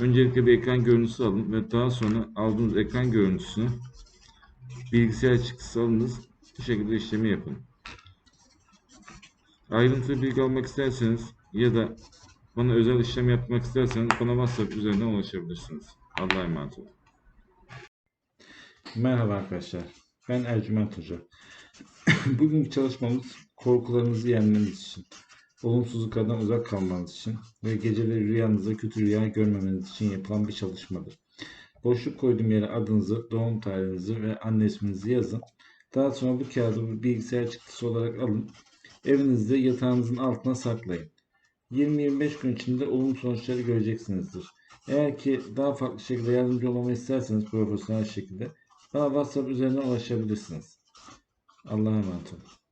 Öncelikle bir ekran görüntüsü alın ve daha sonra aldığınız ekran görüntüsünü bilgisayar çıktısı alınız. Bu şekilde işlemi yapın. Ayrıntılı bilgi almak isterseniz ya da bana özel işlem yapmak isterseniz bana WhatsApp üzerinden ulaşabilirsiniz. Allah'a emanet olun. Merhaba arkadaşlar. Ben Ercüment Hoca. Bugünkü çalışmamız korkularınızı yenmeniz için, olumsuzluklardan uzak kalmanız için ve geceleri rüyanızda kötü rüya görmemeniz için yapılan bir çalışmadır. Boşluk koyduğum yere adınızı, doğum tarihinizi ve anne isminizi yazın. Daha sonra bu kağıdı bir bilgisayar çıktısı olarak alın. Evinizde yatağınızın altına saklayın. 20-25 gün içinde olumlu sonuçları göreceksinizdir. Eğer ki daha farklı şekilde yardımcı olmamı isterseniz profesyonel şekilde bana WhatsApp üzerinden ulaşabilirsiniz. Allah'a emanet olun.